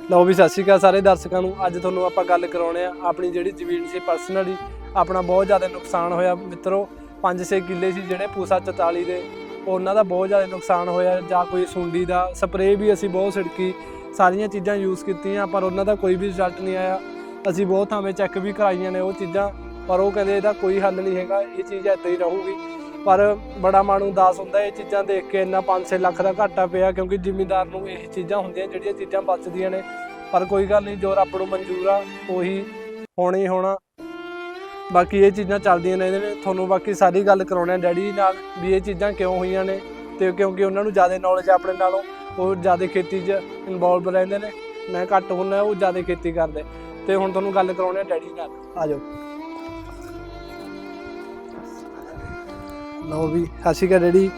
ਲਓ ਵੀ ਸਤਿ ਸ਼੍ਰੀ ਅਕਾਲ ਸਾਰੇ ਦਰਸ਼ਕਾਂ ਨੂੰ। ਅੱਜ ਤੁਹਾਨੂੰ ਆਪਾਂ ਗੱਲ ਕਰਾਉਣੇ ਆ ਆਪਣੀ ਜਿਹੜੀ ਜ਼ਮੀਨ ਸੀ ਪਰਸਨਲੀ ਆਪਣਾ ਬਹੁਤ ਜ਼ਿਆਦਾ ਨੁਕਸਾਨ ਹੋਇਆ ਮਿੱਤਰੋ। 5-6 ਕਿੱਲੇ ਸੀ ਜਿਹੜੇ ਪੂਸਾ 44 ਦੇ। ਉਹਨਾਂ ਦਾ ਬਹੁਤ ਜ਼ਿਆਦਾ ਨੁਕਸਾਨ ਹੋਇਆ ਜਾਂ ਕੋਈ ਸੁੰਡੀ ਦਾ। ਸਪਰੇਅ ਵੀ ਅਸੀਂ ਬਹੁਤ ਛਿੜਕੀ। ਸਾਰੀਆਂ ਚੀਜ਼ਾਂ ਯੂਜ਼ ਕੀਤੀਆਂ, ਪਰ ਉਹਨਾਂ ਦਾ ਕੋਈ ਵੀ ਰਿਜ਼ਲਟ ਨਹੀਂ ਆਇਆ। ਅਸੀਂ ਬਹੁਤ ਥਾਵੇਂ ਚੈੱਕ ਵੀ ਕਰਾਈਆਂ ਨੇ ਉਹ ਚੀਜ਼ਾਂ, ਪਰ ਉਹ ਕਹਿੰਦੇ ਇਹਦਾ ਕੋਈ ਹੱਲ ਨਹੀਂ ਹੈਗਾ। ਇਹ ਚੀਜ਼ ਇੱਦਾਂ ਹੀ ਰਹੂਗੀ। ਪਰ ਬੜਾ ਮਨ ਉਦਾਸ ਹੁੰਦਾ ਇਹ ਚੀਜ਼ਾਂ ਦੇਖ ਕੇ ਇੰਨਾ 5-6 ਲੱਖ ਦਾ ਘਾਟਾ ਪਿਆ ਕਿਉਂਕਿ ਜ਼ਿਮੀਂਦਾਰ ਨੂੰ ਇਹ ਚੀਜ਼ਾਂ ਹੁੰਦੀਆਂ ਜਿਹੜੀਆਂ ਚੀਜ਼ਾਂ ਬਚਦੀਆਂ ਨੇ। ਪਰ ਕੋਈ ਗੱਲ ਨਹੀਂ, ਜੋ ਰੱਬ ਨੂੰ ਮਨਜ਼ੂਰ ਆ, ਉਹੀ ਹੋਣਾ ਹੀ ਹੋਣਾ। ਬਾਕੀ ਇਹ ਚੀਜ਼ਾਂ ਚੱਲਦੀਆਂ ਨੇ, ਇਹਦੇ ਵਿੱਚ ਤੁਹਾਨੂੰ ਬਾਕੀ ਸਾਰੀ ਗੱਲ ਕਰਾਉਣੇ ਆ ਡੈਡੀ ਨਾਲ ਵੀ ਇਹ ਚੀਜ਼ਾਂ ਕਿਉਂ ਹੋਈਆਂ ਨੇ ਤੇ ਕਿਉਂਕਿ ਉਹਨਾਂ ਨੂੰ ਜ਼ਿਆਦਾ ਨੌਲੇਜ ਆਪਣੇ ਨਾਲੋਂ, ਉਹ ਜ਼ਿਆਦਾ ਖੇਤੀ 'ਚ ਇਨਵੋਲਵ ਰਹਿੰਦੇ ਨੇ। ਮੈਂ ਘੱਟ ਹੁੰਦਾ, ਉਹ ਜ਼ਿਆਦਾ ਖੇਤੀ ਕਰਦੇ। ਤੇ ਹੁਣ ਤੁਹਾਨੂੰ ਗੱਲ ਕਰਾਉਣੇ ਆ ਡੈਡੀ ਨਾਲ। ਆ ਜਾਓ। ਲਓ ਵੀ ਸਤਿ ਸ਼੍ਰੀ ਅਕਾਲ ਡੈਡੀ।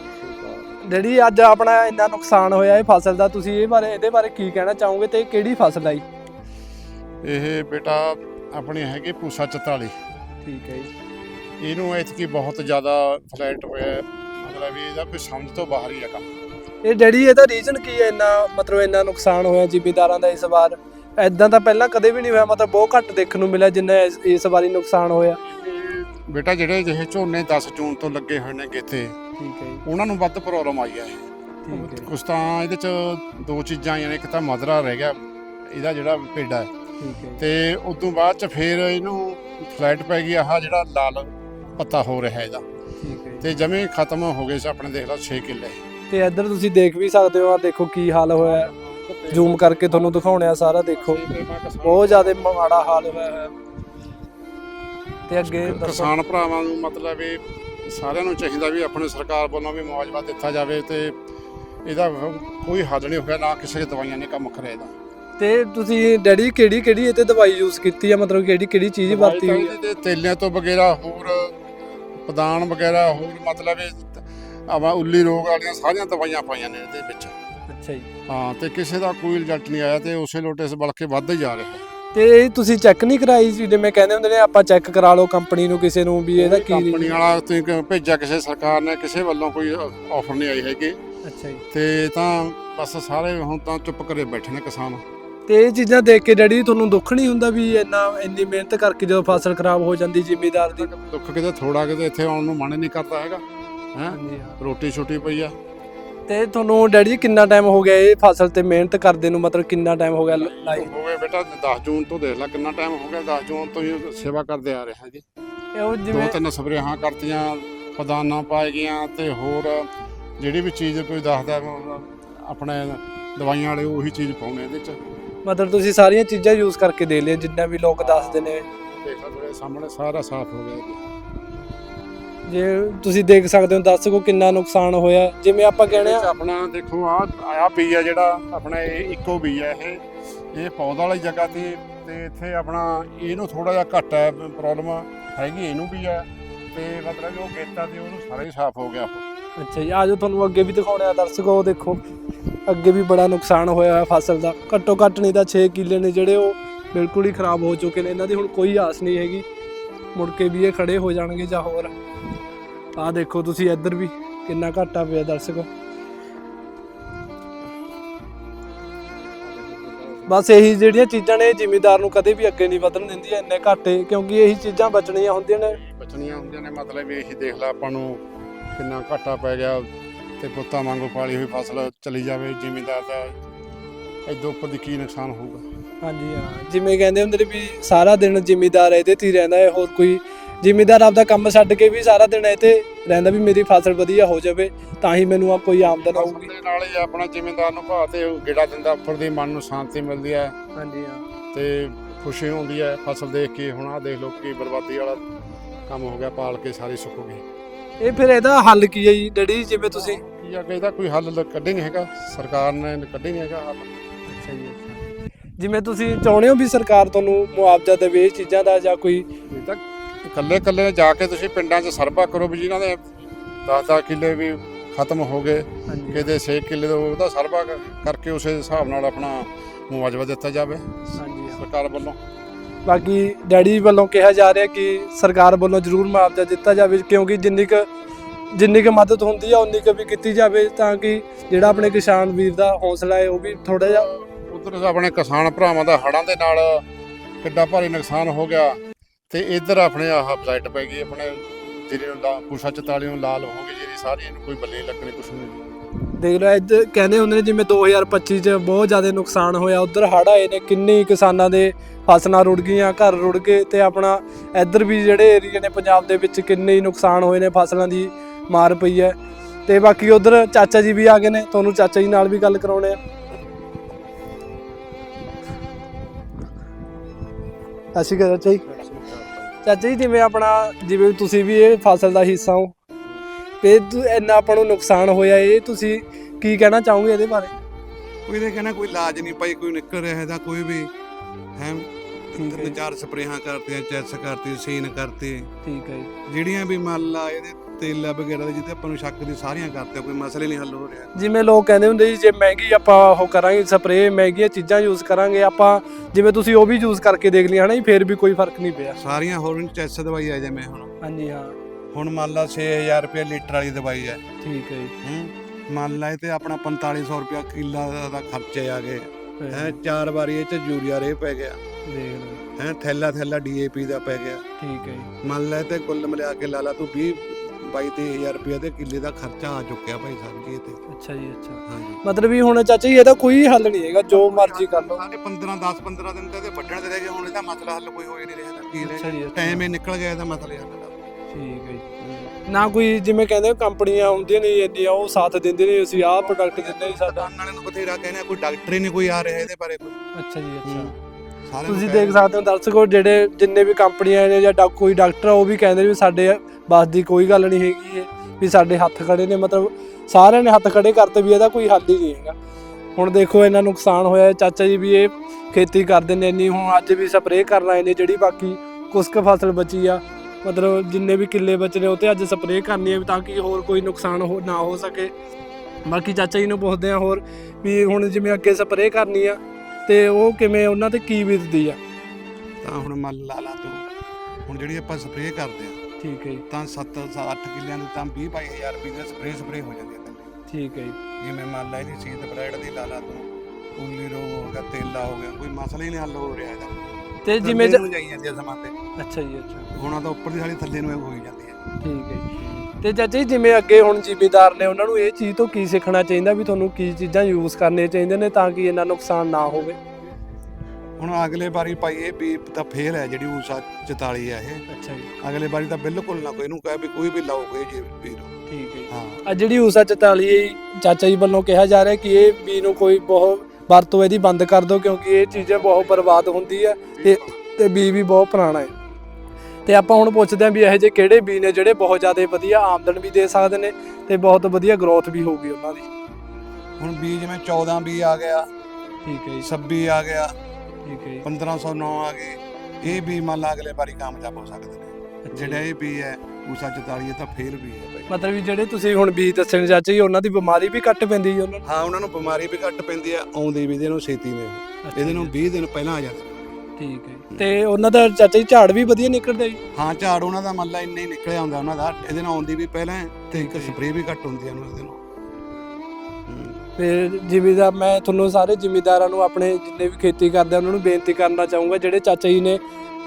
ਡੈਡੀ ਅੱਜ ਆਪਣਾ ਇੰਨਾ ਨੁਕਸਾਨ ਹੋਇਆ ਇਹ ਫਸਲ ਦਾ ਤੁਸੀਂ ਇਹ ਬਾਰੇ ਇਹਦੇ ਬਾਰੇ ਕੀ ਕਹਿਣਾ ਚਾਹੋਗੇ ਤੇ ਇਹ ਕਿਹੜੀ ਫਸਲ ਆਈ ਇਹ ਬੇਟਾ ਆਪਣੀ ਹੈਗੀ ਪੂਸਾ 44 ਠੀਕ ਹੈ ਜੀ। ਇਹਨੂੰ ਐਤਕੀ ਬਹੁਤ ਜ਼ਿਆਦਾ ਫਲੈਟ ਹੋਇਆ ਹੈ। ਮਤਲਬ ਵੀ ਇਹਦਾ ਕੋਈ ਸਮਝ ਤੋਂ ਬਾਹਰ ਹੀ ਹੈ ਕੰਮ ਇਹ ਡੈਡੀ ਇਹਦਾ ਰੀਜ਼ਨ ਕੀ ਹੈ ਇੰਨਾ ਮਤਲਬ ਇੰਨਾ ਨੁਕਸਾਨ ਹੋਇਆ ਜ਼ਿਮੀਦਾਰਾਂ ਦਾ ਇਸ ਵਾਰ? ਐਦਾਂ ਤਾਂ ਪਹਿਲਾਂ ਕਦੇ ਵੀ ਨਹੀਂ ਹੋਇਆ ਮਤਲਬ ਬਹੁਤ ਘੱਟ ਦੇਖਣ ਨੂੰ ਮਿਲਿਆ ਜਿੰਨਾ ਇਸ- ਇਸ ਵਾਰੀ ਨੁਕਸਾਨ ਹੋਇਆ। ਬੇਟਾ ਜਿਹੜੇ ਜਿਹੇ ਝੋਨੇ 10 ਜੂਨ ਤੋਂ ਲੱਗੇ ਹੋਏ ਨੇ ਗੇਤੇ ਠੀਕ ਹੈ ਜੀ। ਉਹਨਾਂ ਨੂੰ ਵੱਧ ਪ੍ਰੋਬਲਮ ਆਈ ਹੈ ਠੀਕ ਹੈ ਕੁਛ ਤਾਂ ਇਹਦੇ ਚ ਦੋ ਚੀਜ਼ਾਂ ਆਈਆਂ ਨੇ ਇੱਕ ਤਾਂ ਮਦਰਾ ਰਹਿ ਗਿਆ ਇਹਦਾ ਜਿਹੜਾ ਪੇਡਾ ਹੈ ਠੀਕ ਹੈ ਤੇ ਉਸ ਤੋਂ ਬਾਅਦ ਚ ਫਿਰ ਇਹਨੂੰ ਫਲੈਟ ਪੈ ਗਈ ਆਹ ਜਿਹੜਾ ਲਾਲ ਪੱਤਾ ਹੋ ਰਿਹਾ ਇਹਦਾ। ਠੀਕ ਹੈ ਤੇ ਜਮੇ ਖਤਮ ਹੋ ਗਏ ਸੀ ਆਪਣੇ ਦੇਖ ਲਓ 6 ਕਿੱਲੇ। ਤੇ ਇੱਧਰ ਤੁਸੀਂ ਦੇਖ ਵੀ ਸਕਦੇ ਹੋ ਆ ਦੇਖੋ ਕੀ ਹਾਲ ਹੋਇਆ ਜ਼ੂਮ ਕਰਕੇ ਤੁਹਾਨੂੰ ਦਿਖਾਉਣਿਆ ਸਾਰਾ ਦੇਖੋ। ਬਹੁਤ ਜ਼ਿਆਦਾ ਮਾੜਾ ਹਾਲ ਹੋਇਆ ਹੈ। ਤੇ ਅੱਗੇ ਦੱਸੋ। ਕਿਸਾਨ ਭਰਾਵਾਂ ਨੂੰ ਮਤਲਬ ਇਹ ਸਾਰਿਆਂ ਨੂੰ ਚਾਹੀਦਾ ਵੀ ਆਪਣੇ ਸਰਕਾਰ ਵੱਲੋਂ ਵੀ ਮੁਆਵਜ਼ਾ ਦਿੱਤਾ ਜਾਵੇ ਤੇ ਇਹਦਾ ਕੋਈ ਹੱਲ ਨਹੀਂ ਹੋਇਆ ਨਾ ਕਿਸੇ ਦਵਾਈਆਂ ਨੇ ਕੰਮ ਕਰਿਆ ਇਹਦਾ। ਤੇ ਤੁਸੀਂ ਡੈਡੀ ਕਿਹੜੀ ਕਿਹੜੀ ਇਹ ਤੇ ਦਵਾਈ ਯੂਜ਼ ਕੀਤੀ ਆ? ਮਤਲਬ ਕਿਹੜੀ ਕਿਹੜੀ ਚੀਜ਼ ਵਰਤੀ ਹੋਈ ਹੈ ਤੇ ਤੇਲਿਆਂ ਤੋਂ ਵਗੈਰਾ ਹੋਰ ਪਦਾਨ ਵਗੈਰਾ ਹੋਰ ਮਤਲਬ ਇਹ ਆਵਾ ਉੱਲੀ ਰੋਗ ਵਾਲੀਆਂ ਸਾਰੀਆਂ ਦਵਾਈਆਂ ਪਾਈਆਂ ਨੇ ਇਹਦੇ ਵਿੱਚ। ਅੱਛਾ ਜੀ। ਹਾਂ ਤੇ ਕਿਸੇ ਦਾ ਕੋਈ ਰਿਜ਼ਲਟ ਨਹੀਂ ਆਇਆ ਤੇ ਉਸੇ ਲੋਟੇ ਸੇ ਬਲਕਿ ਵੱਧਦਾ ਹੀ ਜਾ ਰਿਹਾ। ਤੇ ਇਹ ਤੁਸੀਂ ਚੈੱਕ ਨਹੀਂ ਕਰਾਈ ਸੀ? ਜਿਵੇਂ ਕਹਿੰਦੇ ਹੁੰਦੇ ਨੇ ਆਪਾਂ ਚੈੱਕ ਕਰਾ ਲਓ ਕੰਪਨੀ ਨੂੰ ਕਿਸੇ ਨੂੰ ਵੀ ਇਹਦਾ ਕੀ ਕੰਪਨੀ ਵਾਲਾ ਤੁਸੀਂ ਕਿ ਭੇਜਿਆ ਕਿਸੇ ਸਰਕਾਰ ਨੇ ਕਿਸੇ ਵੱਲੋਂ ਕੋਈ ਆਫਰ ਨਹੀਂ ਆਈ ਹੈਗੀ। ਅੱਛਾ ਜੀ। ਤੇ ਤਾਂ ਬਸ ਸਾਰੇ ਹੁਣ ਤਾਂ ਚੁੱਪ ਕਰੇ ਬੈਠੇ ਨੇ ਕਿਸਾਨ। ਤੇ ਇਹ ਚੀਜ਼ਾਂ ਦੇਖ ਕੇ ਡੈਡੀ ਤੁਹਾਨੂੰ ਦੁੱਖ ਨਹੀਂ ਹੁੰਦਾ ਵੀ ਇੰਨਾ ਇੰਨੀ ਮਿਹਨਤ ਕਰਕੇ ਜਦੋਂ ਫਸਲ ਖਰਾਬ ਹੋ ਜਾਂਦੀ ਜ਼ਿਮੀਦਾਰ ਦੀ? ਦੁੱਖ ਕਿਤੇ ਥੋੜਾ ਕਿਤੇ ਇੱਥੇ ਆਉਣ ਨੂੰ ਮਨ ਨਹੀਂ ਕਰਦਾ ਹੈਗਾ ਹੈ? ਰੋਟੀ ਛੁੱਟੀ ਪਈ ਆ। ਤੇ ਤੁਹਾਨੂੰ ਡੈਡੀ ਕਿੰਨਾ ਟਾਈਮ ਹੋ ਗਿਆ ਇਹ ਫਸਲ ਤੇ ਮਿਹਨਤ ਕਰਦੇ ਨੂੰ? ਮਤਲਬ ਕਿੰਨਾ ਟਾਈਮ ਹੋ ਗਿਆ ਲਾਈ? ਹੋ ਗਏ ਬੇਟਾ 10 ਜੂਨ ਤੋਂ ਦੇਖ ਲੈ ਕਿੰਨਾ ਟਾਈਮ ਹੋ ਗਿਆ 10 ਜੂਨ ਤੋਂ ਹੀ ਸੇਵਾ ਕਰਦੇ ਆ ਰਹੇ ਹਾਂ ਜੀ। ਇਹ ਉਹ ਦੋ ਜਿਵੇਂ ਤਿੰਨ ਸਪਰੇਹਾਂ ਕਰਤੀਆਂ ਪਦਾਨਾਂ ਪਾਏ ਗਈਆਂ ਤੇ ਹੋਰ ਜਿਹੜੀ ਵੀ ਚੀਜ਼ ਕੋਈ ਦੱਸਦਾ ਆਪਣੇ ਦਵਾਈਆਂ ਵਾਲੇ ਉਹੀ ਚੀਜ਼ ਪਾਉਣੇ ਇਹਦੇ ਚ। ਮਤਲਬ ਤੁਸੀਂ ਸਾਰੀਆਂ ਚੀਜ਼ਾਂ ਯੂਜ਼ ਕਰਕੇ ਦੇ ਲਿਆ ਜਿੰਨਾ ਵੀ ਲੋਕ ਦੱਸਦੇ ਨੇ। ਦੇਖ ਲੈ ਤੁਹਾਡੇ ਸਾਹਮਣੇ ਸਾਰਾ ਸਾਫ਼ ਹੋ ਗਿਆ। ਜੀ ਜੇ ਤੁਸੀਂ ਦੇਖ ਸਕਦੇ ਹੋ ਦੱਸ ਕੋ ਕਿੰਨਾ ਨੁਕਸਾਨ ਹੋਇਆ। ਜਿਵੇਂ ਆਪਾਂ ਕਹਿੰਦੇ ਆ ਆਪਣਾ ਦੇਖੋ ਆ ਆ ਬੀ ਆ ਜਿਹੜਾ ਆਪਣਾ ਇਹ ਇੱਕੋ ਬੀ ਆ ਇਹ। ਇਹ ਪੌਦਾ ਵਾਲੀ ਜਗ੍ਹਾ ਤੇ ਤੇ ਇੱਥੇ ਆਪਣਾ ਇਹਨੂੰ ਥੋੜਾ ਜਿਹਾ ਘੱਟ ਹੈ ਪ੍ਰੋਬਲਮ ਹੈਗੀ ਇਹਨੂੰ ਵੀ ਆ ਤੇ ਮਤਲਬ ਜੋ ਗੇਤਾ ਤੇ ਉਹਨੂੰ ਸਾਰਾ ਹੀ ਸਾਫ਼ ਹੋ ਗਿਆ। ਅੱਛਾ ਜੀ ਆਜੋ ਤੁਹਾਨੂੰ ਅੱਗੇ ਵੀ ਦਿਖਾਉਣੇ ਆ ਦਰਸ਼ਕੋ ਦੇਖੋ। ਅੱਗੇ ਵੀ ਬੜਾ ਨੁਕਸਾਨ ਹੋਇਆ ਹੋਇਆ ਫਸਲ ਦਾ। ਘੱਟੋ ਘੱਟ ਨਹੀਂ ਤਾਂ 6 ਕਿੱਲੇ ਨੇ ਜਿਹੜੇ ਉਹ ਬਿਲਕੁਲ ਹੀ ਖਰਾਬ ਹੋ ਚੁੱਕੇ ਨੇ। ਇਹਨਾਂ ਦੀ ਹੁਣ ਕੋਈ ਆਸ ਨਹੀਂ ਹੈਗੀ। ਮੁੜ ਕੇ ਵੀ ਇਹ ਖੜੇ ਹੋ ਜਾਣਗੇ ਜਾਂ ਹੋਰ। ਆਹ ਦੇਖੋ ਤੁਸੀਂ ਇੱਧਰ ਵੀ ਕਿੰਨਾ ਘਾਟਾ ਪਿਆ ਦਰਸ਼ਕੋ। ਬਸ ਇਹੀ ਜਿਹੜੀਆਂ ਚੀਜ਼ਾਂ ਨੇ ਜ਼ਿਮੀਦਾਰ ਨੂੰ ਕਦੇ ਵੀ ਅੱਗੇ ਨਹੀਂ ਵਧਣ ਦਿੰਦੀਆਂ ਇੰਨੇ ਘਾਟੇ ਕਿਉਂਕਿ ਇਹੀ ਚੀਜ਼ਾਂ ਬਚਣੀਆਂ ਹੁੰਦੀਆਂ ਨੇ। ਬਚਣੀਆਂ ਹੁੰਦੀਆਂ ਨੇ ਮਤਲਬ ਇਹੀ ਦੇਖ ਲੈ ਆਪਾਂ ਨੂੰ ਕਿੰਨਾ ਘਾਟਾ ਪੈ ਗਿਆ ਤੇ ਪੁੱਤਾਂ ਵਾਂਗੂ ਪਾਲੀ ਹੋਈ ਫਸਲ ਚਲੀ ਜਾਵੇ ਜ਼ਿਮੀਂਦਾਰ ਦਾ ਇਦੋਂ ਉੱਪਰ ਦੀ ਕੀ ਨੁਕਸਾਨ ਹੋਊਗਾ। ਹਾਂਜੀ ਹਾਂ। ਜਿਵੇਂ ਕਹਿੰਦੇ ਹੁੰਦੇ ਨੇ ਵੀ ਸਾਰਾ ਦਿਨ ਜ਼ਿਮੀਦਾਰ ਇਹਦੇ ਤੇ ਹੀ ਰਹਿੰਦਾ ਹੈ ਹੋਰ ਕੋਈ ਜ਼ਿਮੀਦਾਰ ਆਪਦਾ ਕੰਮ ਛੱਡ ਕੇ ਵੀ ਸਾਰਾ ਦਿਨ ਤੇ ਰਹਿੰਦਾ ਵੀ ਮੇਰੀ ਫਸਲ ਵਧੀਆ ਹੋ ਜਾਵੇ ਤਾਂ ਹੀ ਮੈਨੂੰ ਆ ਕੋਈ ਆਮਦਨ ਆਊਗੀ ਦੇ ਨਾਲ ਹੀ ਆਪਣਾ ਜ਼ਿਮੀਂਦਾਰ ਨੂੰ ਭਾਅ ਤੇ ਗੇੜਾ ਦਿੰਦਾ ਉੱਪਰ ਦੀ ਮਨ ਨੂੰ ਸ਼ਾਂਤੀ ਮਿਲਦੀ ਹੈ। ਹਾਂਜੀ ਹਾਂ। ਤੇ ਖੁਸ਼ੀ ਹੁੰਦੀ ਹੈ ਫਸਲ ਦੇਖ ਕੇ ਹੁਣ ਆ ਦੇਖ ਲਓ ਕੀ ਬਰਬਾਦੀ ਵਾਲਾ ਕੰਮ ਹੋ ਗਿਆ ਪਾਲ ਕੇ ਸਾਰੀ ਸੁੱਕ ਗਈ ਇਹ ਫਿਰ ਇਹਦਾ ਹੱਲ ਕੀ ਹੈ ਜੀ ਡੈਡੀ ਜਿਵੇਂ ਤੁਸੀਂ? ਕੀ ਆ ਕਿ ਇਹਦਾ ਕੋਈ ਹੱਲ ਕੱਢੇ ਨਹੀਂ ਹੈਗਾ ਸਰਕਾਰ ਨੇ ਕੱਢੇ ਨਹੀਂ ਹੈਗਾ ਹੱਲ। ਅੱਛਾ ਜੀ ਜਿਵੇਂ ਤੁਸੀਂ ਚਾਹੁੰਦੇ ਹੋ ਵੀ ਸਰਕਾਰ ਤੁਹਾਨੂੰ ਮੁਆਵਜ਼ਾ ਦੇਵੇ ਇਹ ਚੀਜ਼ਾਂ ਦਾ ਜਾਂ ਕੋਈ ਇਕੱਲੇ ਇਕੱਲੇ ਜਾ ਕੇ ਤੁਸੀਂ ਪਿੰਡਾਂ 'ਚ ਸਰਵਾ ਕਰੋ ਵੀ ਜਿਨ੍ਹਾਂ ਦੇ 10-10 ਕਿੱਲੇ ਵੀ ਖਤਮ ਹੋ ਗਏ ਕਿਤੇ 6 ਕਿੱਲੇ ਦਾ ਉਹਦਾ ਸਰਵਾ ਕਰਕੇ ਉਸੇ ਹਿਸਾਬ ਨਾਲ ਆਪਣਾ ਮੁਆਵਜ਼ਾ ਦਿੱਤਾ ਜਾਵੇ। ਸਰਕਾਰ ਵੱਲੋਂ। ਬਾਕੀ ਡੈਡੀ ਵੱਲੋਂ ਕਿਹਾ ਜਾ ਰਿਹਾ ਕਿ ਸਰਕਾਰ ਵੱਲੋਂ ਜ਼ਰੂਰ ਮੁਆਵਜ਼ਾ ਦਿੱਤਾ ਜਾਵੇ ਕਿਉਂਕਿ ਜਿੰਨੀ ਕੁ ਜਿੰਨੀ ਕੁ ਮਦਦ ਹੁੰਦੀ ਆ ਉਨੀ ਕੁ ਵੀ ਕੀਤੀ ਜਾਵੇ ਤਾਂ ਕਿ ਜਿਹੜਾ ਆਪਣੇ ਕਿਸਾਨ ਵੀਰ ਦਾ ਹੌਸਲਾ ਹੈ ਉਹ ਵੀ ਥੋੜਾ ਜਿਹਾ ਉਧਰ ਆਪਣੇ ਕਿਸਾਨ ਭਰਾਵਾਂ ਦਾ ਹੜਾਂ ਦੇ ਨਾਲ ਕਿੱਡਾ ਭਾਰੀ ਨੁਕਸਾਨ ਹੋ ਗਿਆ। ਤੇ ਇੱਧਰ ਆਪਣੇ ਆਹ ਵੈਬਸਾਈਟ ਪੈ ਗਈ, ਆਪਣੇ ਜਿਹੜੇ ਨੂੰ ਪੁਸ਼ਾ 44 ਨੂੰ ਲਾਲ ਹੋ ਗਈ, ਜਿਹੜੀ ਸਾਰੀ ਇਹਨੂੰ ਕੋਈ ਬੱਲੇ ਲੱਗਣੀ ਕੁਛ ਨਹੀਂ। ਦੇਖ ਲਓ ਇੱਧਰ ਕਹਿੰਦੇ ਹੁੰਦੇ ਨੇ ਜਿਵੇਂ 2025 ਚ ਬਹੁਤ ਜ਼ਿਆਦਾ ਨੁਕਸਾਨ ਹੋਇਆ, ਉਧਰ ਹੜ੍ਹ ਆਏ ਨੇ, ਕਿੰਨੇ ਕਿਸਾਨਾਂ ਦੇ ਫਸਲਾਂ ਰੁੜ ਗਈਆਂ, ਘਰ ਰੁੜ ਗਏ ਤੇ ਆਪਣਾ ਇੱਧਰ ਵੀ ਜਿਹੜੇ ਏਰੀਆ ਨੇ ਪੰਜਾਬ ਦੇ ਵਿੱਚ ਕਿੰਨੇ ਨੁਕਸਾਨ ਹੋਏ ਨੇ, ਫਸਲਾਂ ਦੀ ਮਾਰ ਪਈ ਹੈ। ਤੇ ਬਾਕੀ ਉਧਰ ਚਾਚਾ ਜੀ ਵੀ ਆ ਗਏ ਨੇ, ਤੁਹਾਨੂੰ ਚਾਚਾ ਜੀ ਨਾਲ ਵੀ ਗੱਲ ਕਰਾਉਣੇ ਆ। ਅਸੀਂ ਕਹ ਚਾਚਾ ਚਾਚਾ ਜੀ ਜਿਵੇਂ ਆਪਣਾ ਜਿਵੇਂ ਤੁਸੀਂ ਵੀ ਇਹ ਫਸਲ ਦਾ ਹਿੱਸਾ ਹੋ ਤੇ ਤੁ- ਇੰਨਾ ਆਪਾਂ ਨੂੰ ਨੁਕਸਾਨ ਹੋਇਆ ਇਹ ਤੁਸੀਂ ਕੀ ਕਹਿਣਾ ਚਾਹੋਗੇ ਇਹਦੇ ਬਾਰੇ? ਕੋਈ ਦੇ ਕਹਿੰਦਾ ਕੋਈ ਇਲਾਜ ਨਹੀਂ ਭਾਈ ਕੋਈ ਨਿਕਲ ਰਿਹਾ ਇਹਦਾ ਕੋਈ ਵੀ ਹੈ ਤਿੰਨ ਚਾਰ ਸਪਰੇਹਾਂ ਕਰਤੀਆਂ ਚੈਸ ਕਰਤੀ ਸੀਨ ਕਰਤੀ। ਠੀਕ ਹੈ ਜੀ। ਜਿਹੜੀਆਂ ਵੀ ਮੰਨ ਲਾ ਇਹਦੇ ਤੇਲਾ ਵਗੈਰਾ ਦੇ ਜਿੱਤੇ ਆਪਾਂ ਨੂੰ ਸ਼ੱਕ ਦੀ ਸਾਰੀਆਂ ਕਰਤੀਆਂ ਕੋਈ ਮਸਲੇ ਨਹੀਂ ਹੱਲ ਹੋ ਰਿਹਾ। ਜਿਵੇਂ ਲੋਕ ਕਹਿੰਦੇ ਹੁੰਦੇ ਜੀ ਜੇ ਮਹਿੰਗੀ ਆਪਾਂ ਉਹ ਕਰਾਂਗੇ ਸਪਰੇਅ ਮਹਿੰਗੀਆਂ ਚੀਜ਼ਾਂ ਯੂਜ਼ ਕਰਾਂਗੇ ਆਪਾਂ ਜਿਵੇਂ ਤੁਸੀਂ ਉਹ ਵੀ ਯੂਜ਼ ਕਰਕੇ ਦੇਖ ਲਿਆ ਹਨਾ ਜੀ ਫੇਰ ਵੀ ਕੋਈ ਫ਼ਰਕ ਨਹੀਂ ਪਿਆ। ਸਾਰੀਆਂ ਹੋਰ ਚੈਸ ਦਵਾਈ ਆ ਜਿਵੇਂ ਹੁਣ। ਹਾਂਜੀ ਹਾਂ। ਹੁਣ ਮੰਨ ਲਾ 6000 ਰੁਪਏ ਲੀਟਰ ਵਾਲੀ ਦਵਾਈ ਹੈ ਠੀਕ ਹੈ ਜੀ। ਹੂੰ? ਮੰਨ ਲਾ ਇਹ ਤੇ ਆਪਣਾ 4500 ਰੁਪਏ ਕਿੱਲਾ ਦਾ- ਖਰਚੇ ਆ ਗਏ। ਹੈ। ਚਾਰ ਵਾਰੀ ਇਹ ਚ ਯੂਰੀਆ ਰੇ ਪੈ ਗਿਆ। ਦੇਖ ਲਓ। ਹੈ ਥੈਲਾ ਥੈਲਾ ਡੀਏਪੀ ਦਾ ਪੈ ਗਿਆ। ਠੀਕ ਹੈ ਜੀ। ਮੰਨ ਲੈ ਤੇ ਕੁੱਲ ਮਿਲਾ ਕੇ ਲਾ ਲਾ ਤੂੰ 20 22 ਹਜ਼ਾਰ ਰੁਪਏ ਦੇ ਕਿੱਲੇ ਦਾ ਖਰਚਾ ਆ ਚੁੱਕਿਆ ਭਾਈ ਸਾਹਿਬ ਜੀ ਇਹ ਤੇ। ਅੱਛਾ ਜੀ ਅੱਛਾ। ਹਾਂਜੀ। ਮਤਲਬ ਵੀ ਹੁਣ ਚਾਚਾ ਜੀ ਇਹਦਾ ਕੋਈ ਹੱਲ ਨਹੀਂ ਹੈਗਾ ਜੋ ਮਰਜ਼ੀ ਕਰ ਲਓ। ਸਾਡੇ 15 10 15 ਦਿਨ ਤੇ ਇਹਦੇ ਵੱਢਣ ਦੇ ਰਹਿ ਗਏ ਹੁਣ ਇਹਦਾ ਮਸਲਾ ਹੱਲ ਕੋਈ ਹੋ ਹੀ ਨਹੀਂ ਰਿਹਾ ਅੱਛਾ ਜੀ ਅੱਛਾ। ਟਾਈਮ ਹੀ ਨਿਕਲ ਗਿਆ ਇਹਦਾ ਮਸਲੇ ਹੱਲ ਦਾ। ਠੀਕ ਹੈ ਜੀ। ਨਾ ਕੋਈ ਜਿਵੇਂ ਕਹਿੰਦੇ ਕੰਪਨੀਆਂ ਹੁੰਦੀਆਂ ਨੇ ਇੰਨੀਆਂ ਉਹ ਸਾਥ ਦਿੰਦੇ ਨੇ ਅਸੀਂ ਆਹ ਪ੍ਰੋਡਕਟ ਦਿੰਦੇ ਜੀ ਸਾਡਾ। ਵਾਲਿਆਂ ਨੂੰ ਬਥੇਰਾ ਕਹਿੰਦੇ ਆ, ਕੋਈ ਡਾਕਟਰ ਹੀ ਨਹੀਂ ਕੋਈ ਆ ਰਿਹਾ ਇਹਦੇ ਬਾਰੇ ਕੋਈ। ਅੱਛਾ ਜੀ ਅੱਛਾ। ਸਾਰੇ ਤੁਸੀਂ ਦੇਖ ਸਕਦੇ ਹੋ ਦਰਸ਼ਕੋ ਜਿਹੜੇ ਜਿੰਨੇ ਵੀ ਕੰਪਨੀਆਂ ਨੇ ਜਾਂ ਡਾ- ਕੋਈ ਡਾਕਟਰ ਆ ਉਹ ਵੀ ਕਹਿੰਦੇ ਨੇ ਵੀ ਸਾਡੇ ਬਸ ਦੀ ਕੋਈ ਗੱਲ ਨਹੀਂ ਹੈਗੀ ਹੈ ਵੀ ਸਾਡੇ ਹੱਥ ਖੜੇ ਨੇ, ਮਤਲਬ ਸਾਰਿਆਂ ਨੇ ਹੱਥ ਖੜੇ ਕਰਤੇ ਵੀ ਇਹਦਾ ਕੋਈ ਹੱਲ ਹੀ ਨਹੀਂ ਹੈਗਾ। ਹੁਣ ਦੇਖੋ ਇਹਨਾਂ ਨੁਕਸਾਨ ਹੋਇਆ ਚਾਚਾ ਜੀ ਵੀ ਇਹ ਖੇਤੀ ਕਰਦੇ ਨੇ ਇੰਨੀ, ਹੁਣ ਅੱਜ ਵੀ ਸਪਰੇਅ ਕਰਨ ਆਏ ਨੇ ਜਿਹੜੀ ਬਾਕੀ ਕੁਸ਼ਕ ਫਸਲ ਬਚੀ ਆ, ਮਤਲਬ ਜਿੰਨੇ ਵੀ ਕਿੱਲੇ ਬਚੇ ਉਹ ਤੇ ਅੱਜ ਸਪਰੇਅ ਕਰਨੀ ਹੈ ਵੀ ਤਾਂ ਕਿ ਹੋਰ ਕੋਈ ਨੁਕਸਾਨ ਹੋ, ਨਾ ਹੋ ਸਕੇ। ਬਾਕੀ ਚਾਚਾ ਜੀ ਨੂੰ ਪੁੱਛਦੇ ਆ ਹੋਰ ਵੀ ਹੁਣ ਜਿਵੇਂ ਅੱਗੇ ਸਪਰੇਅ ਕਰਨੀ ਆ ਤੇ ਉਹ ਕਿਵੇਂ, ਉਹਨਾਂ ਤੇ ਕੀ ਬੀਤਦੀ ਆ? ਤਾਂ ਹੁਣ ਮੰਨ ਲਾ ਲਾ ਤੂੰ, ਹੁਣ ਜਿਹੜੀ ਆਪਾਂ ਸਪਰੇਅ ਕਰਦੇ ਆ ਠੀਕ ਹੈ ਜੀ। ਤਾਂ 7 8 ਕਿੱਲਿਆਂ ਦੇ ਤਾਂ 20 22000 ਰੁਪਏ ਦੀ ਸਪਰੇਅ ਸਪਰੇਅ ਹੋ ਜਾਂਦੀ ਥੱਲੇ ਠੀਕ ਹੈ ਜੀ। ਜਿਵੇਂ ਮੰਨ ਲਾ ਇਹਦੀ ਸੀਤ ਬ੍ਰੈਡ ਦੀ ਲਾ ਲਾ ਤੂੰ ਉੱਲੀ ਰੋਗ ਹੋ ਗਿਆ ਤੇਲਾ ਹੋ ਗਿਆ ਕੋਈ ਮਸਲਾ ਹੀ ਨਹੀਂ ਹੱਲ ਹੋ ਰਿਹਾ ਇਹਦਾ। ਤੇ ਜਿਵੇਂ ਜ- ਨੂੰ ਜਾਈ ਜਾਂਦੀ ਹੈ ਸਮਾਂ ਤੇ। ਅੱਛਾ ਜੀ ਅੱਛਾ। ਹੁਣ ਤਾਂ ਉੱਪਰ ਦੀ ਸਾਲੀ ਥੱਲੇ ਨੂੰ ਇਹ ਹੋਈ ਜਾਂਦੀ ਹੈ ਠੀਕ ਹੈ ਜੀ। ਤੇ ਚਾਚਾ ਜੀ ਜਿਵੇਂ ਅੱਗੇ ਹੁਣ ਜ਼ਿਮੀਦਾਰ ਨੇ ਉਹਨਾਂ ਨੂੰ ਇਹ ਚੀਜ਼ ਤੋਂ ਕੀ ਸਿੱਖਣਾ ਚਾਹੀਦਾ ਵੀ ਤੁਹਾਨੂੰ ਕੀ ਚੀਜ਼ਾਂ ਯੂਜ਼ ਕਰਨੀਆਂ ਚਾਹੀਦੀਆਂ ਨੇ ਤਾਂ ਕਿ ਇਹਨਾਂ ਨੁਕਸਾਨ ਨਾ ਹੋਵੇ? ਹੁਣ ਅਗਲੇ ਵਾਰੀ ਭਾਈ ਇਹ ਵੀ ਤਾਂ ਫੇਲ ਹੈ ਜਿਹੜੀ ਊਸਾ 44 ਹੈ ਇਹ। ਅੱਛਾ ਜੀ। ਅਗਲੇ ਵਾਰੀ ਤਾਂ ਬਿਲਕੁਲ ਨਾ ਕੋਈ ਇਹਨੂੰ ਕਹੇ ਵੀ ਕੋਈ ਵੀ ਲਾਓ ਕੋਈ ਜੀ ਵੀਰ ਠੀਕ ਹੈ ਹਾਂ। ਆ ਜਿਹੜੀ ਊਸਾ 44 ਚਾਚਾ ਜੀ ਵੱਲੋਂ ਕਿਹਾ ਜਾ ਰਿਹਾ ਕਿ ਇਹ ਬੀ ਨੂੰ ਕੋਈ ਬਹੁਤ ਵਰਤੋਂ ਇਹਦੀ ਬੰਦ ਕਰ ਦਿਓ ਕਿਉਂਕਿ ਇਹ ਚੀਜ਼ਾਂ ਬਹੁਤ ਬਰਬਾਦ ਹੁੰਦੀ ਹੈ ਤੇ ਤੇ ਬੀ ਵੀ ਬਹੁਤ ਪੁਰਾਣਾ ਹੈ। ਤੇ ਆਪਾਂ ਹੁਣ ਪੁੱਛਦੇ ਹਾਂ ਵੀ ਇਹੋ ਜਿਹੇ ਕਿਹੜੇ ਬੀ ਨੇ ਜਿਹੜੇ ਬਹੁਤ ਜ਼ਿਆਦਾ ਵਧੀਆ ਆਮਦਨ ਵੀ ਦੇ ਸਕਦੇ ਨੇ ਤੇ ਬਹੁਤ ਵਧੀਆ ਗਰੋਥ ਵੀ ਹੋਊਗੀ ਉਹਨਾਂ ਦੀ। ਹੁਣ ਬੀ ਜਿਵੇਂ 14 ਬੀ ਆ ਗਿਆ ਠੀਕ ਹੈ ਜੀ। 26 ਆ ਗਿਆ ਠੀਕ ਹੈ ਜੀ 1509 ਆ ਗਏ ਇਹ ਵੀ ਮੰਨ ਲਾ ਅਗਲੇ ਵਾਰੀ ਕਾਮਯਾਬ ਹੋ ਸਕਦੇ ਨੇ। ਜਿਹੜਾ ਇਹ ਬੀ ਹੈ ਊਸਾ 44 ਇਹ ਤਾਂ ਫੇਲ ਵੀ ਹੈ ਭਾਈ ਮਤਲਬ ਵੀ ਜਿਹੜੇ ਤੁਸੀਂ ਹੁਣ ਬੀਜ ਦੱਸਣ ਚਾਚਾ ਜੀ ਉਹਨਾਂ ਦੀ ਬਿਮਾਰੀ ਵੀ ਘੱਟ ਪੈਂਦੀ ਜੀ ਉਹਨਾਂ ਨੂੰ ਹਾਂ ਉਹਨਾਂ ਨੂੰ ਬਿਮਾਰੀ ਵੀ ਘੱਟ ਪੈਂਦੀ ਆ ਆਉਂਦੀ ਵੀ ਇਹਦੇ ਨੂੰ ਛੇਤੀ ਨੇ। ਇਹਦੇ ਨੂੰ 20 ਦਿਨ ਪਹਿਲਾਂ ਆ ਜਾਂਦੇ। ਠੀਕ ਹੈ। ਤੇ ਉਹਨਾਂ ਦਾ ਚਾਚਾ ਜੀ ਝਾੜ ਵੀ ਵਧੀਆ ਨਿਕਲਦਾ ਜੀ ਹਾਂ ਝਾੜ ਉਹਨਾਂ ਦਾ ਮੰਨ ਲਾ ਇੰਨਾ ਹੀ ਨਿਕਲਿਆ ਹੁੰਦਾ ਉਹਨਾਂ ਦਾ ਇਹਦੇ ਨਾਲ ਆਉਂਦੀ ਵੀ ਪਹਿਲਾਂ ਹੈ ਤੇ ਇੱਕ ਹੈ। ਸਪਰੇਅ ਵੀ ਘੱਟ ਹੁੰਦੀ ਹੈ ਉਹਨੂੰ ਇਹਦੇ ਨਾਲ ਹੂੰ। ਤੇ ਜ਼ਿਮੀਦਾਰ ਮੈਂ ਤੁਹਾਨੂੰ ਸਾਰੇ ਜ਼ਿਮੀਦਾਰਾਂ ਨੂੰ ਆਪਣੇ ਜਿੰਨੇ ਵੀ ਖੇਤੀ ਕਰਦੇ ਆ, ਉਹਨਾਂ ਨੂੰ ਬੇਨਤੀ ਕਰਨਾ ਚਾਹੂੰਗਾ, ਜਿਹੜੇ ਚਾਚਾ ਜੀ ਨੇ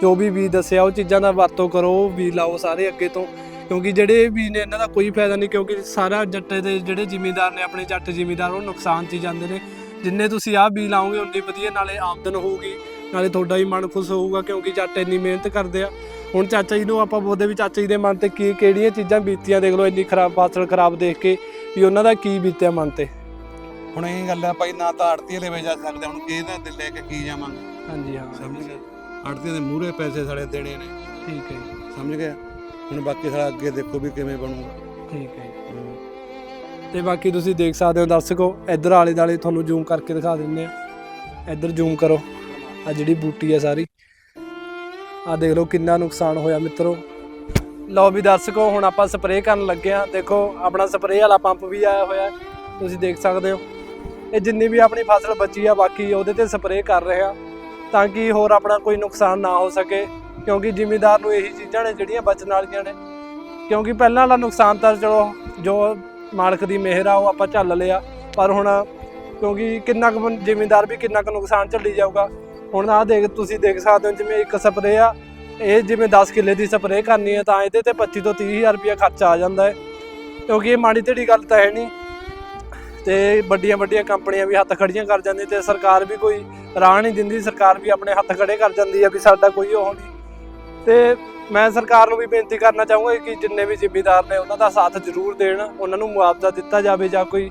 ਜੋ ਵੀ ਬੀਜ ਦੱਸਿਆ, ਉਹ ਚੀਜ਼ਾਂ ਦਾ ਵਰਤੋਂ ਕਰੋ, ਉਹ ਵੀ ਲਾਓ ਸਾਰੇ ਅੱਗੇ ਤੋਂ। ਕਿਉਂਕਿ ਜਿਹੜੇ ਬੀਜ ਨੇ, ਇਹਨਾਂ ਦਾ ਕੋਈ ਫਾਇਦਾ ਨਹੀਂ, ਕਿਉਂਕਿ ਸਾਰਾ ਜੱਟੇ ਦੇ ਜਿਹੜੇ ਜ਼ਿਮੀਦਾਰ ਨੇ, ਆਪਣੇ ਜੱਟ ਜ਼ਿਮੀਦਾਰ, ਉਹ ਨੁਕਸਾਨ 'ਚ ਹੀ ਜਾਂਦੇ ਨੇ। ਜਿੰਨੇ ਤੁਸੀਂ ਆਹ ਬੀ ਲਾਓਗੇ, ਉਨੀ ਵਧੀਆ ਨਾਲੇ ਆਮਦਨ ਹੋਊਗੀ। ਨਾਲੇ ਤੁਹਾਡਾ ਹੀ ਮਨ ਖੁਸ਼ ਹੋਊਗਾ, ਕਿਉਂਕਿ ਜੱਟ ਇੰਨੀ ਮਿਹਨਤ ਕਰਦੇ ਆ। ਹੁਣ ਚਾਚਾ ਜੀ ਨੂੰ ਆਪਾਂ ਬੋਲਦੇ ਵੀ ਚਾਚਾ ਜੀ ਦੇ ਮਨ ਤੇ ਕੀ, ਕਿਹੜੀਆਂ ਚੀਜ਼ਾਂ ਬੀਤੀਆਂ, ਦੇਖ ਲਓ, ਇੰਨੀ ਖਰਾਬ ਫਸਲ ਖਰਾਬ ਦੇਖ ਕੇ ਵੀ ਉਹਨਾਂ ਦਾ ਕੀ ਬੀਤਿਆ ਮਨ ਤੇ। ਹੁਣ ਇਹ ਗੱਲ ਹੈ ਭਾਈ ਨਾ ਤਾਂ ਆੜਤੀ ਲੈ ਜਾ ਸਕਦੇ ਹੁਣ ਕਿਹਦਾ ਦਿਲ ਲੈ ਕੇ ਕੀ ਜਾਵਾਂਗੇ? ਹਾਂਜੀ ਹਾਂ ਸਮਝ ਗਏ? ਆੜਤੀਆਂ ਦੇ ਮੂਹਰੇ ਪੈਸੇ ਸਾਲੇ ਦੇਣੇ ਨੇ। ਠੀਕ ਹੈ ਜੀ, ਸਮਝ ਗਿਆ ਹੁਣ ਬਾਕੀ ਸਾਲਾ ਅੱਗੇ ਦੇਖੋ ਵੀ ਕਿਵੇਂ ਬਣੂਗਾ। ਠੀਕ ਹੈ ਜੀ। ਤੇ ਬਾਕੀ ਤੁਸੀਂ ਦੇਖ ਸਕਦੇ ਹੋ ਦਰਸ਼ਕੋ ਇੱਧਰ ਆਲੇ ਦਾਲੇ ਤੁਹਾਨੂੰ ਜ਼ੂਮ ਕਰਕੇ ਦਿਖਾ ਦਿੰਦੇ ਆ। ਇੱਧਰ ਜ਼ੂਮ ਕਰੋ। ਆ ਜਿਹੜੀ ਬੂਟੀ ਆ ਸਾਰੀ। ਆ ਦੇਖ ਲਓ ਕਿੰਨਾ ਨੁਕਸਾਨ ਹੋਇਆ ਮਿੱਤਰੋ। ਲਓ ਵੀ ਦਰਸ਼ਕੋ ਹੁਣ ਆਪਾਂ ਸਪਰੇਅ ਕਰਨ ਲੱਗੇ ਆ। ਦੇਖੋ ਆਪਣਾ ਸਪਰੇਅ ਵਾਲਾ ਪੰਪ ਵੀ ਆਇਆ ਹੋਇਆ। ਹੈ, ਤੁਸੀਂ ਦੇਖ ਸਕਦੇ ਹੋ। ਇਹ ਜਿੰਨੀ ਵੀ ਆਪਣੀ ਫਸਲ ਬਚੀ ਆ, ਬਾਕੀ ਉਹਦੇ ਤੇ ਸਪਰੇਅ ਕਰ ਰਹੇ ਆ ਤਾਂ ਕਿ ਹੋਰ ਆਪਣਾ ਕੋਈ ਨੁਕਸਾਨ ਨਾ ਹੋ ਸਕੇ। ਕਿਉਂਕਿ ਜ਼ਿਮੀਦਾਰ ਨੂੰ ਇਹੀ ਚੀਜ਼ਾਂ ਨੇ ਜਿਹੜੀਆਂ ਬਚਣ ਵਾਲੀਆਂ ਨੇ। ਕਿਉਂਕਿ ਪਹਿਲਾਂ ਵਾਲਾ ਨੁਕਸਾਨ ਤਾਂ ਚਲੋ ਜੋ ਮਾਲਕ ਦੀ ਮਿਹਰ ਆ, ਉਹ ਆਪਾਂ ਝੱਲ ਲਿਆ। ਪਰ ਹੁਣ ਕਿਉਂਕਿ ਕਿੰਨਾ ਕੁ ਬੰ- ਜ਼ਿਮੀਂਦਾਰ ਵੀ ਕਿੰਨਾ ਕੁ ਨੁਕਸਾਨ ਝੱਲੀ ਜਾਊਗਾ। ਹੁਣ ਆਹ ਦੇਖ, ਤੁਸੀਂ ਦੇਖ ਸਕਦੇ ਹੋ ਜਿਵੇਂ ਇੱਕ ਸਪਰੇਅ ਆ, ਇਹ ਜਿਵੇਂ 10 ਕਿੱਲੇ ਦੀ ਸਪਰੇਅ ਕਰਨੀ ਹੈ ਤਾਂ ਇਹਦੇ ਤੇ 25 ਤੋਂ 30 ਹਜ਼ਾਰ ਰੁਪਇਆ ਖਰਚਾ ਆ ਜਾਂਦਾ ਹੈ। ਕਿਉਂਕਿ ਇਹ ਮਾੜੀ ਢੇੜੀ ਗੱਲ ਤਾਂ ਹੈ ਨਹੀਂ। ਤੇ ਵੱਡੀਆਂ ਵੱਡੀਆਂ ਕੰਪਨੀਆਂ ਵੀ ਹੱਥ ਖੜੀਆਂ ਕਰ ਜਾਂਦੀਆਂ ਤੇ ਸਰਕਾਰ ਵੀ ਕੋਈ ਰਾਹ ਨਹੀਂ ਦਿੰਦੀ, ਸਰਕਾਰ ਵੀ ਆਪਣੇ ਹੱਥ ਖੜੇ ਕਰ ਜਾਂਦੀ ਹੈ ਵੀ ਸਾਡਾ ਕੋਈ ਉਹ ਨਹੀਂ। ਤੇ ਮੈਂ ਸਰਕਾਰ ਨੂੰ ਵੀ ਬੇਨਤੀ ਕਰਨਾ ਚਾਹੂੰਗਾ ਕਿ ਜਿੰਨੇ ਵੀ ਜ਼ਿਮੀਦਾਰ ਨੇ ਉਹਨਾਂ ਦਾ ਸਾਥ ਜ਼ਰੂਰ ਦੇਣ, ਉਹਨਾਂ ਨੂੰ ਮੁਆਵਜ਼ਾ ਦਿੱਤਾ ਜਾਵੇ ਜਾਂ ਕੋਈ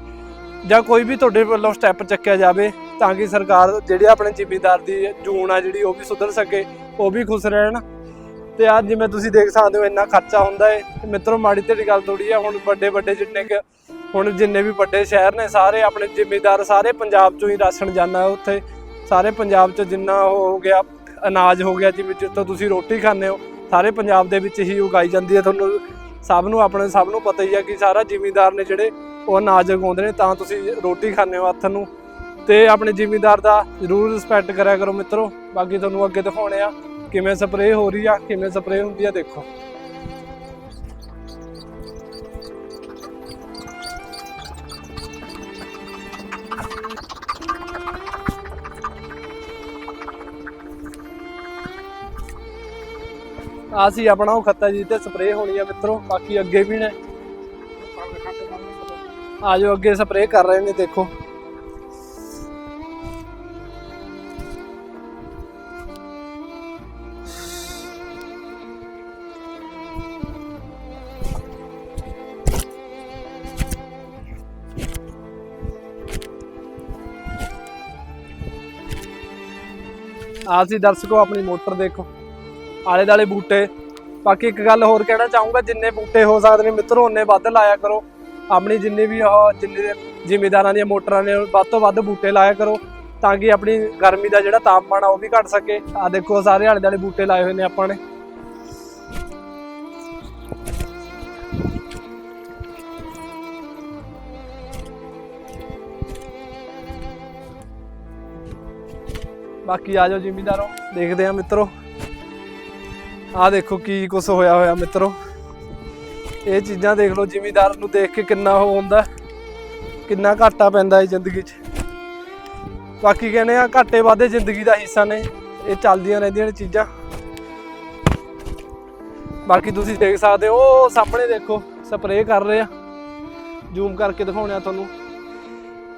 ਜਾਂ ਕੋਈ ਵੀ ਤੁਹਾਡੇ ਵੱਲੋਂ ਸਟੈਪ ਚੱਕਿਆ ਜਾਵੇ ਤਾਂ ਕਿ ਸਰਕਾਰ ਜਿਹੜੇ ਆਪਣੇ ਜ਼ਿਮੀਦਾਰ ਦੀ ਜੂਨ ਆ ਜਿਹੜੀ ਉਹ ਵੀ ਸੁਧਰ ਸਕੇ, ਉਹ ਵੀ ਖੁਸ਼ ਰਹਿਣ। ਤੇ ਅੱਜ ਜਿਵੇਂ ਤੁਸੀਂ ਦੇਖ ਸਕਦੇ ਹੋ ਇੰਨਾ ਖਰਚਾ ਹੁੰਦਾ ਹੈ ਤੇ ਮਿੱਤਰੋ, ਮਾੜੀ ਤੇਰੀ ਗੱਲ ਥੋੜੀ ਆ, ਹੁਣ ਵੱਡੇ ਵੱਡੇ ਜਿੰਨੇ ਕਿ ਹੁਣ ਜਿੰਨੇ ਵੀ ਵੱਡੇ ਸ਼ਹਿਰ ਨੇ, ਸਾਰੇ ਆਪਣੇ ਜ਼ਿਮੀਦਾਰ ਸਾਰੇ ਪੰਜਾਬ ਚੋਂ ਹੀ ਰਾਸ਼ਨ ਜਾਂਦਾ ਉੱਥੇ। ਸਾਰੇ ਪੰਜਾਬ ਚ ਜਿੰਨਾ ਉਹ ਹੋ ਗਿਆ, ਅਨਾਜ ਹੋ ਗਿਆ, ਜਿਵੇਂ ਜਿੱਥੋਂ ਤੁਸੀਂ ਰੋਟੀ ਖਾਂਦੇ ਹੋ, ਸਾਰੇ ਪੰਜਾਬ ਦੇ ਵਿੱਚ ਹੀ ਉਗਾਈ ਜਾਂਦੀ ਹੈ। ਤੁਹਾਨੂੰ ਸਭ ਨੂੰ ਆਪਣੇ ਸਭ ਨੂੰ ਪਤਾ ਹੀ ਹੈ ਕਿ ਸਾਰਾ ਜ਼ਿਮੀਂਦਾਰ ਨੇ ਜਿਹੜੇ ਉਹ ਅਨਾਜ ਉਗਾਉਂਦੇ ਨੇ, ਤਾਂ ਤੁਸੀਂ ਰੋਟੀ ਖਾਂਦੇ ਹੋ ਹੱਥ ਨੂੰ। ਤੇ ਆਪਣੇ ਜ਼ਿਮੀਦਾਰ ਦਾ ਜ਼ਰੂਰ ਰਿਸਪੈਕਟ ਕਰਿਆ ਕਰੋ ਮਿੱਤਰੋ। ਬਾਕੀ ਤੁਹਾਨੂੰ ਅੱਗੇ ਦਿਖਾਉਣੇ ਆ ਕਿਵੇਂ ਸਪਰੇਅ ਹੋ ਰਹੀ ਆ, ਕਿਵੇਂ ਸਪਰੇਅ ਹੁੰਦੀ ਆ, ਦੇਖੋ। ਆ ਸੀ ਆਪਣਾ ਉਹ ਖੱਤਾ ਜੀ ਤੇ ਸਪਰੇਅ ਹੋਣੀ ਆ ਮਿੱਤਰੋ, ਬਾਕੀ ਅੱਗੇ ਵੀ ਨੇ। ਆ ਜਾਓ, ਅੱਗੇ ਸਪਰੇਅ ਕਰ ਰਹੇ ਨੇ, ਦੇਖੋ। ਆ ਸੀ ਦਰਸ਼ਕੋ, ਆਪਣੀ ਮੋਟਰ ਦੇਖੋ। ਆਲੇ ਦਾਲੇ ਬੂਟੇ। ਬਾਕੀ ਇੱਕ ਗੱਲ ਹੋਰ ਕਹਿਣਾ ਚਾਹੂੰਗਾ, ਜਿੰਨੇ ਬੂਟੇ ਹੋ ਸਕਦੇ ਨੇ ਮਿੱਤਰੋ ਉਹਨੇ ਵੱਧ ਲਾਇਆ ਕਰੋ। ਆਪਣੀ ਜਿੰਨੀ ਵੀ ਉਹ, ਜਿੰਨੇ ਜ਼ਿਮੀਦਾਰਾਂ ਦੀਆਂ ਮੋਟਰਾਂ ਨੇ, ਵੱਧ ਤੋਂ ਵੱਧ ਬੂਟੇ ਲਾਇਆ ਕਰੋ, ਤਾਂ ਕਿ ਆਪਣੀ ਗਰਮੀ ਦਾ ਜਿਹੜਾ ਤਾਪਮਾਨ ਆ, ਉਹ ਵੀ ਘਟ ਸਕੇ। ਆ ਦੇਖੋ, ਸਾਰੇ ਆਲੇ ਦਾਲੇ ਬੂਟੇ ਲਾਏ ਹੋਏ ਨੇ ਆਪਾਂ ਨੇ। ਬਾਕੀ ਆ ਜਾਓ ਜ਼ਿਮੀਦਾਰੋ, ਦੇਖਦੇ ਆ ਮਿੱਤਰੋ। ਆਹ ਦੇਖੋ ਕੀ ਕੁਛ ਹੋਇਆ ਹੋਇਆ ਮਿੱਤਰੋ। ਇਹ ਚੀਜ਼ਾਂ ਦੇਖ ਲਓ, ਜ਼ਿਮੀਦਾਰ ਨੂੰ ਦੇਖ ਕੇ ਕਿੰਨਾ ਉਹ ਹੁੰਦਾ। ਕਿੰਨਾ ਘਾਟਾ ਪੈਂਦਾ ਹੈ ਜ਼ਿੰਦਗੀ 'ਚ। ਬਾਕੀ ਕਹਿੰਦੇ ਆ, ਘਾਟੇ ਵਾਧੇ ਜ਼ਿੰਦਗੀ ਦਾ ਹਿੱਸਾ ਨੇ। ਇਹ ਚੱਲਦੀਆਂ ਰਹਿੰਦੀਆਂ ਨੇ ਚੀਜ਼ਾਂ। ਬਾਕੀ ਤੁਸੀਂ ਦੇਖ ਸਕਦੇ ਹੋ, ਉਹ ਸਾਹਮਣੇ ਦੇਖੋ ਸਪਰੇਅ ਕਰ ਰਹੇ ਆ। ਜ਼ੂਮ ਕਰਕੇ ਦਿਖਾਉਣਾ ਤੁਹਾਨੂੰ।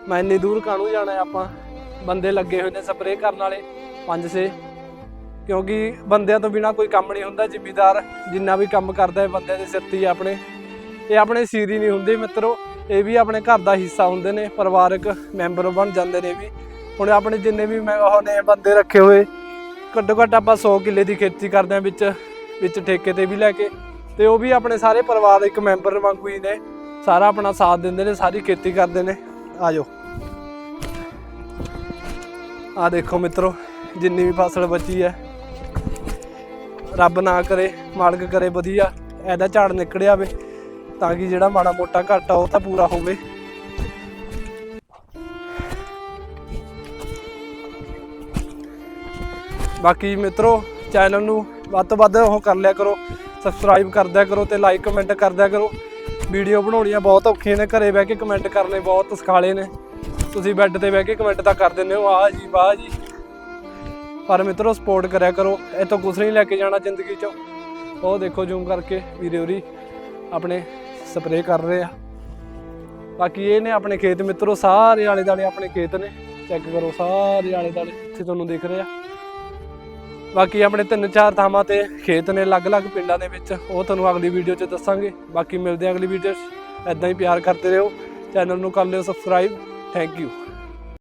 ਮੈਂ ਇੰਨੀ ਦੂਰ ਕਾਹਨੂੰ ਜਾਣਾ ਆਪਾਂ? ਬੰਦੇ ਲੱਗੇ ਹੋਏ ਨੇ ਸਪਰੇਅ ਕਰਨ ਵਾਲੇ, ਪੰਜ ਛੇ। ਕਿਉਂਕਿ ਬੰਦਿਆਂ ਤੋਂ ਬਿਨਾ ਕੋਈ ਕੰਮ ਨਹੀਂ ਹੁੰਦਾ, ਜ਼ਿਮੀਦਾਰ ਜਿੰਨਾ ਵੀ ਕੰਮ ਕਰਦਾ ਹੈ ਬੰਦੇ ਦੇ ਸਿਰ ਤੇ ਆਪਣੇ। ਇਹ ਆਪਣੇ ਸੀਰੀ ਨਹੀਂ ਹੁੰਦੇ ਮਿੱਤਰੋ, ਇਹ ਵੀ ਆਪਣੇ ਘਰ ਦਾ ਹਿੱਸਾ ਹੁੰਦੇ ਨੇ, ਪਰਿਵਾਰਕ ਮੈਂਬਰ ਬਣ ਜਾਂਦੇ ਨੇ ਇਹ ਵੀ। ਹੁਣ ਆਪਣੇ ਜਿੰਨੇ ਵੀ ਮੈਂ ਉਹ ਨੇ ਬੰਦੇ ਰੱਖੇ ਹੋਏ, ਘੱਟੋ ਘੱਟ ਆਪਾਂ 100 ਕਿੱਲੇ ਦੀ ਖੇਤੀ ਕਰਦੇ ਆ ਵਿੱਚ ਵਿੱਚ ਠੇਕੇ ਤੇ ਵੀ ਲੈ ਕੇ। ਤੇ ਉਹ ਵੀ ਆਪਣੇ ਸਾਰੇ ਪਰਿਵਾਰ ਇੱਕ ਮੈਂਬਰ ਵਾਂਗੂ ਹੀ ਨੇ, ਸਾਰਾ ਆਪਣਾ ਸਾਥ ਦਿੰਦੇ ਨੇ, ਸਾਰੀ ਖੇਤੀ ਕਰਦੇ ਨੇ। ਆਜੋ ਆ ਦੇਖੋ ਮਿੱਤਰੋ, ਜਿੰਨੀ ਵੀ ਫਸਲ ਬਚੀ ਹੈ ਰੱਬ ਨਾ ਕਰੇ, ਮਾਲਕ ਕਰੇ ਵਧੀਆ, ਇਹਦਾ ਝਾੜ ਨਿਕੜਿਆ ਆਵੇ ਤਾਂ ਕਿ ਜਿਹੜਾ ਮਾੜਾ ਮੋਟਾ ਘਾਟਾ ਉਹ ਤਾਂ ਪੂਰਾ ਹੋਵੇ। ਬਾਕੀ ਮਿੱਤਰੋ ਚੈਨਲ ਨੂੰ ਵੱਧ ਤੋਂ ਵੱਧ ਉਹ ਕਰ ਲਿਆ ਕਰੋ ਸਬਸਕ੍ਰਾਈਬ ਕਰ ਦਿਆ ਕਰੋ ਤੇ ਲਾਈਕ ਕਮੈਂਟ ਕਰ ਦਿਆ ਕਰੋ। ਵੀਡੀਓ ਬਣਾਉਣੀਆਂ ਬਹੁਤ ਔਖੀਆਂ ਨੇ, ਘਰੇ ਬਹਿ ਕੇ ਕਮੈਂਟ ਕਰਨੇ ਬਹੁਤ ਸਖਾਲੇ ਨੇ। ਤੁਸੀਂ ਬੈੱਡ ਤੇ ਬਹਿ ਕੇ ਕਮੈਂਟ ਤਾਂ ਕਰ ਦਿੰਦੇ ਹੋ, ਆਹ ਜੀ, ਵਾਹ ਜੀ। ਪਰ ਮਿੱਤਰੋ ਸਪੋਰਟ ਕਰਿਆ ਕਰੋ। ਇਹ ਤੋਂ ਕੁਝ ਨਹੀਂ ਲੈ ਕੇ ਜਾਣਾ ਜ਼ਿੰਦਗੀ 'ਚੋਂ। ਉਹ ਦੇਖੋ ਜ਼ੂਮ ਕਰਕੇ ਵੀਰੇ ਉਰੀ ਆਪਣੇ ਸਪਰੇਅ ਕਰ ਰਹੇ ਆ। ਬਾਕੀ ਇਹ ਨੇ ਆਪਣੇ ਖੇਤ ਮਿੱਤਰੋ, ਸਾਰੇ ਆਲੇ ਦਾਲੇ ਆਪਣੇ ਖੇਤ ਨੇ। ਚੈੱਕ ਕਰੋ, ਸਾਰੇ ਆਲੇ ਦਾਲੇ ਇੱਥੇ ਤੁਹਾਨੂੰ ਦਿਖ ਆ। ਬਾਕੀ ਆਪਣੇ ਤਿੰਨ ਚਾਰ ਥਾਵਾਂ ਤੇ ਖੇਤ ਨੇ ਅਲੱਗ-ਅਲੱਗ ਪਿੰਡਾਂ ਦੇ ਵਿੱਚ। ਉਹ ਤੁਹਾਨੂੰ ਅਗਲੀ ਵੀਡੀਓ 'ਚ ਦੱਸਾਂਗੇ। ਬਾਕੀ ਮਿਲਦੇ ਹਾਂ ਅਗਲੀ ਵੀਡੀਓ 'ਚ। ਐਦਾਂ ਹੀ ਪਿਆਰ ਕਰਦੇ ਰਹੋ। ਚੈਨਲ ਨੂੰ ਕਰ ਲਿਓ ਸਬਸਕ੍ਰਾਈਬ ਥੈਂਕ ਯੂ